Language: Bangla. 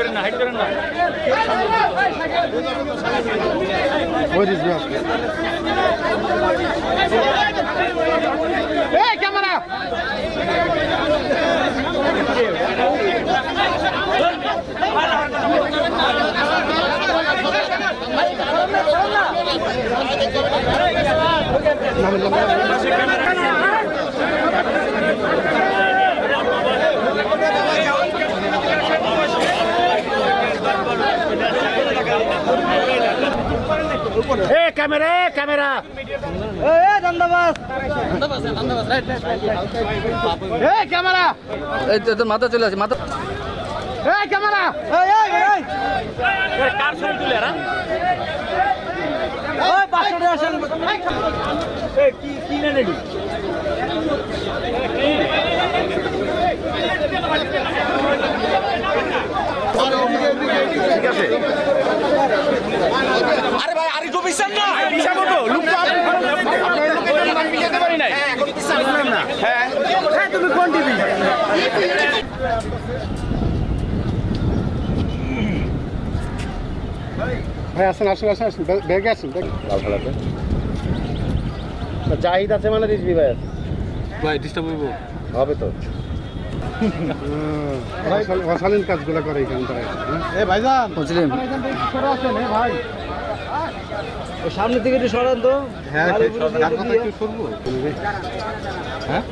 করেন না হাইট করেন না। ওই দিস এই ক্যামেরা এ ক্যামেরা। এ ক্যামেরা এ ক্যামেরা। এই তো তোর মাথা চলে আসে মাথা। এ ক্যামেরা। কার ছবি তুলে এরা? কি কি নেন হ্যাঁ হ্যাঁ। হ্যাঁ তুমি কোন টিভি ভাই আসেন আসেন আসেন আসেন। বে- বেগে আসেন জাহিদ আছে মানে রিজবি ভাই আছে ভাই ডিস্টার্ব হইব। হবে তো। অশালীন কাজগুলো করে এখান থেকে এ ভাইজান বুঝলেন ভাই। সামনে দিকে একটু সরান তো। হ্যাঁ একটু সরবো। হ্যাঁ?